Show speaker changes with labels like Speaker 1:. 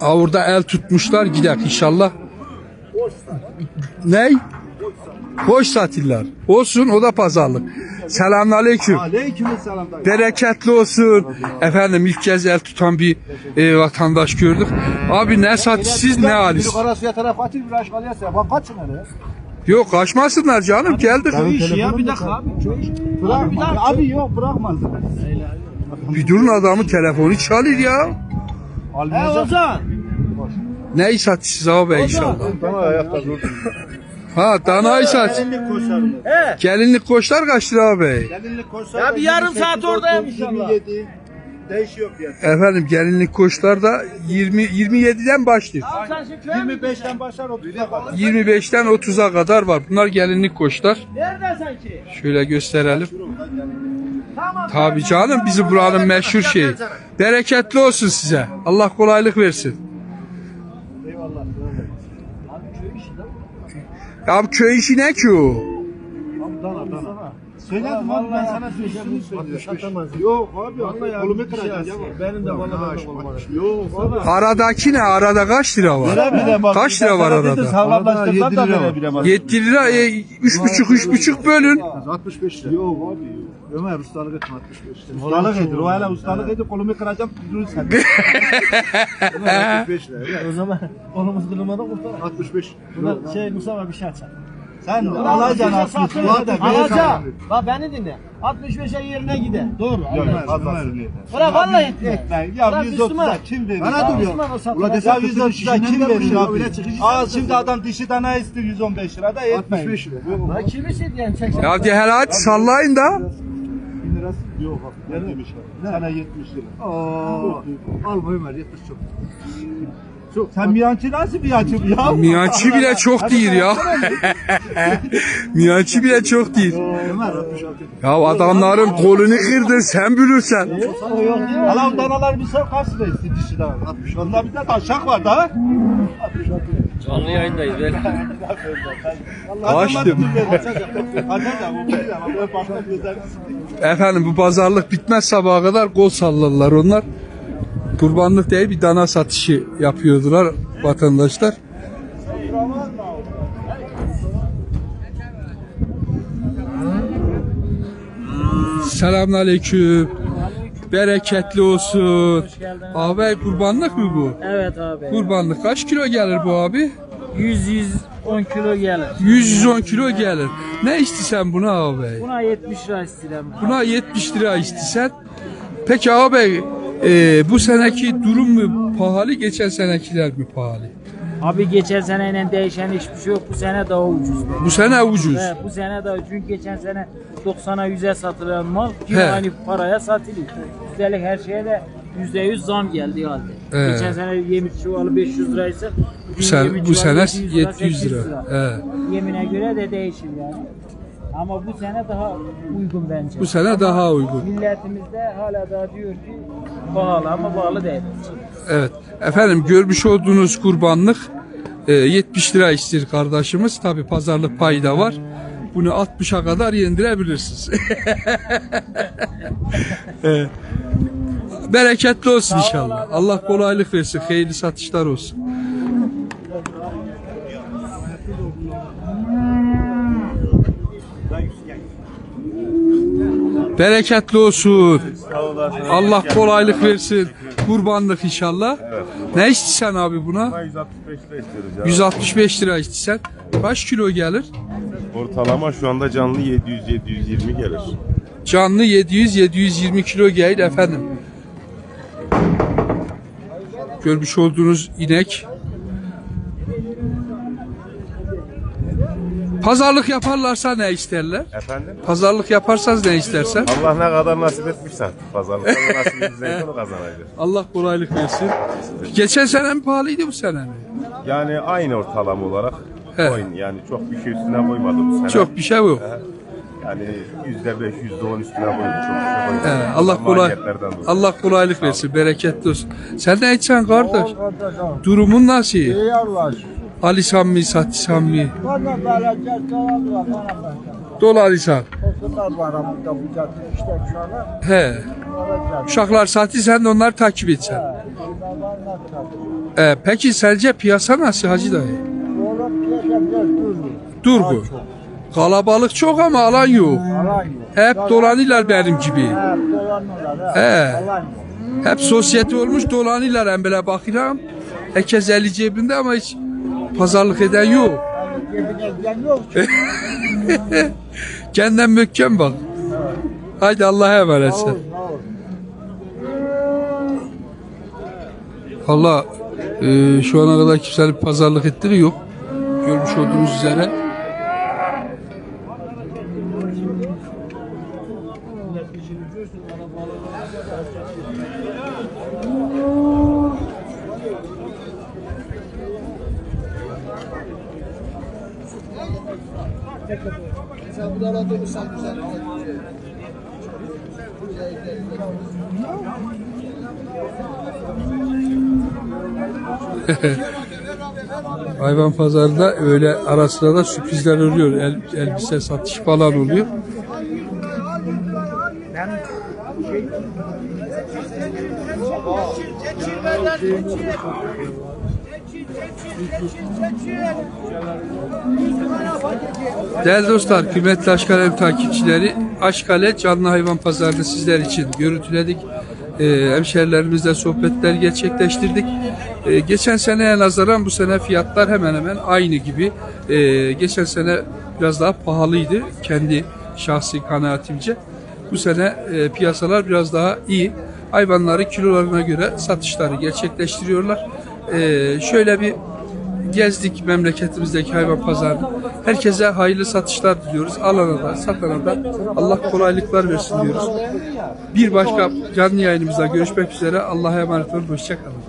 Speaker 1: Avurda el tutmuşlar gidek inşallah. Ney? Boş satırlar. Olsun o da pazarlık. Selamünaleyküm.
Speaker 2: Aleykümselam dayı.
Speaker 1: Bereketli olsun. Efendim ilk kez el tutan bir e, vatandaş gördük. Abi ne satışsız ne halis.
Speaker 2: Bir karasuya taraf atır bir aşk alıyorsa. Bak kaçın hele.
Speaker 1: Yok kaçmasınlar canım geldik.
Speaker 2: Köy işi ya bir dakika abi. İşi. Bırakma. Abi yok bırakmaz.
Speaker 1: Bir durun adamın telefonu çalır ya.
Speaker 2: He Ozan.
Speaker 1: Ne satışsız abi inşallah.
Speaker 2: Bana ayakta dur.
Speaker 1: Ha danayı sat.
Speaker 2: Gelinlik koşar.
Speaker 3: He.
Speaker 1: Gelinlik koçlar kaç lira abi?
Speaker 2: Gelinlik koşar.
Speaker 3: Ya bir yarım saat oradayım inşallah.
Speaker 2: 27. Değişiyor fiyat.
Speaker 1: Efendim gelinlik koçlar da 20 27'den başlıyor.
Speaker 3: Mi
Speaker 2: 25'ten başlar 30'a kadar.
Speaker 1: 25'ten 30'a kadar var. Bunlar gelinlik koçlar.
Speaker 3: Neredesin ki?
Speaker 1: Şöyle gösterelim. Tabii canım bizi buranın meşhur şeyi. Bereketli olsun size. Allah kolaylık versin.
Speaker 2: Eyvallah.
Speaker 1: Ya bu köy işi ne ki o?
Speaker 2: Söyledim abi ben sana söyleyeceğim. Satamaz. Yok abi Allah kolumu kıracağız. Benim de bana Yok abi.
Speaker 1: Aradaki ne? Arada kaç lira var? Kaç lira var arada?
Speaker 2: Sağlamlaştırsam da verebilirim.
Speaker 1: 7 lira, e, 3,5 3,5 bölün.
Speaker 2: 65 lira. Yok abi yok. Ömer ustalık etme 65 lira. Ustalık edir. O hala ustalık edir. Kolumu kıracağım. Dur sen. Ömer 65 lira.
Speaker 3: O zaman kolumuz kırılmadan kurtar.
Speaker 2: 65.
Speaker 3: Buna şey Mustafa bir şey açar.
Speaker 2: Sen alacaksın 60 lira da
Speaker 3: Alacağım. Bak beni dinle. 65'e yerine gider. Doğru. Bırak vallahi etme.
Speaker 2: Etme. Ya
Speaker 3: Bırak
Speaker 2: 130'a
Speaker 3: Müslüman.
Speaker 2: kim verir?
Speaker 3: Bana dur ya.
Speaker 2: Ulan desen 130'a kim verir abi? Aa şimdi adam dişi dana istiyor 115 lira da etmeyin. 65 lira.
Speaker 3: Bak kimi diyen çeksin.
Speaker 1: Ya de hele hadi sallayın da.
Speaker 2: 1000 lirası yok abi. Ne demiş abi? Sana 70 lira. Aa, al bu Ömer 70 çok. Çok. Sen miyancı nasıl miyancı ya?
Speaker 1: Miyancı bile çok değil ya. Miyancı bile çok değil.
Speaker 2: Ömer 66.
Speaker 1: Ya adamların kolunu kırdın sen bilirsen.
Speaker 2: Ala o danalar bir sor kaç lira istiyor dişi dana? 60. Onda bir de taşak var da.
Speaker 3: Canlı yayındayız. Ver.
Speaker 1: Açtım. Efendim bu pazarlık bitmez sabaha kadar kol sallarlar onlar. Kurbanlık değil bir dana satışı yapıyordular vatandaşlar. Selamünaleyküm. Bereketli olsun. Abi kurbanlık mı bu?
Speaker 3: Evet abi.
Speaker 1: Kurbanlık kaç kilo gelir bu abi?
Speaker 3: 100-110 kilo gelir.
Speaker 1: 100-110 kilo gelir. Ne istisen buna abi?
Speaker 3: Buna 70 lira istedim.
Speaker 1: Buna 70 lira istesen. Peki abi e, bu seneki durum mu pahalı geçen senekiler mi pahalı?
Speaker 4: Abi geçen seneyle değişen hiçbir şey yok. Bu sene daha ucuz.
Speaker 1: Bu sene ucuz.
Speaker 4: He, bu sene daha çünkü geçen sene 90'a 100'e satılan mal yine
Speaker 1: He.
Speaker 4: aynı paraya satılıyor. Üstelik her şeye de %100 zam geldi halde.
Speaker 1: He.
Speaker 4: Geçen sene yemiş çuvalı 500 liraysa
Speaker 1: Bu, sen, bu sene 700 lira.
Speaker 4: 800
Speaker 1: He.
Speaker 4: Yemine göre de değişir yani. Ama bu sene daha uygun bence.
Speaker 1: Bu sene daha uygun.
Speaker 4: Milletimiz de hala daha diyor ki pahalı ama pahalı değil.
Speaker 1: Evet. Efendim görmüş olduğunuz kurbanlık e, 70 lira istiyor kardeşimiz. Tabi pazarlık payı da var. Bunu 60'a kadar yendirebilirsiniz. Evet. Bereketli olsun inşallah. Allah kolaylık versin. Hayırlı satışlar olsun. Bereketli olsun. Allah kolaylık versin. Kurbanlık inşallah. Ne istiyorsun abi buna?
Speaker 5: 165 lira istiyoruz ya.
Speaker 1: 165 lira istiyorsan. Kaç kilo gelir?
Speaker 5: Ortalama şu anda canlı 700-720 gelir.
Speaker 1: Canlı 700-720 kilo gelir efendim. Görmüş olduğunuz inek. Pazarlık yaparlarsa ne isterler?
Speaker 5: Efendim?
Speaker 1: Pazarlık yaparsanız ne istersen?
Speaker 5: Allah ne kadar nasip etmişse pazarlıkta da nasibimizden onu kazanacağız.
Speaker 1: Allah kolaylık versin. Geçen sene mi pahalıydı bu sene mi?
Speaker 5: Yani aynı ortalama olarak
Speaker 1: He.
Speaker 5: oyun yani çok bir şey üstüne koymadı bu sene.
Speaker 1: Çok bir şey yok.
Speaker 5: Yani yüzde beş, yüzde on üstüne koydu. Çok bir şey koymadı.
Speaker 1: He, Allah kolay
Speaker 5: Maliyetlerden dolayı.
Speaker 1: Allah kolaylık versin. Bereketli olsun. Sen ne içsen kardeş? Durumun nasıl?
Speaker 2: İyi Allah aşkına.
Speaker 1: Ali Sammi, Sati Sammi.
Speaker 2: Bana bereket kalan var. Burada bu cadde işte şu an.
Speaker 1: He. Uşaklar Sati sen de onları takip etsen. E, peki sence piyasa nasıl Hacı dayı? Durgu. Kalabalık çok ama alan yok.
Speaker 4: Alan yok.
Speaker 1: Hep dolanırlar benim gibi.
Speaker 4: Hep dolanıyorlar.
Speaker 1: He.
Speaker 4: Alan yok.
Speaker 1: Hep sosyete olmuş dolanırlar hem böyle bakıram. Herkes eli cebinde ama hiç pazarlık eden yok. Kendinden mökkem bak. Haydi Allah'a emanet sen. Valla e, şu ana kadar kimsenin pazarlık ettiği yok. Görmüş olduğunuz üzere. Hayvan pazarında öyle ara sıra da sürprizler oluyor. El, elbise satış falan oluyor. Değerli dostlar, kıymetli Aşkale takipçileri, Aşkale canlı hayvan pazarını sizler için görüntüledik. Ee, hemşerilerimizle sohbetler gerçekleştirdik. Ee, geçen seneye nazaran bu sene fiyatlar hemen hemen aynı gibi. Ee, geçen sene biraz daha pahalıydı kendi şahsi kanaatimce. Bu sene e, piyasalar biraz daha iyi. Hayvanları kilolarına göre satışları gerçekleştiriyorlar. Ee, şöyle bir gezdik memleketimizdeki hayvan pazarını. Herkese hayırlı satışlar diliyoruz. Alana da satana da Allah kolaylıklar versin diyoruz. Bir başka canlı yayınımızda görüşmek üzere. Allah'a emanet olun. Hoşçakalın.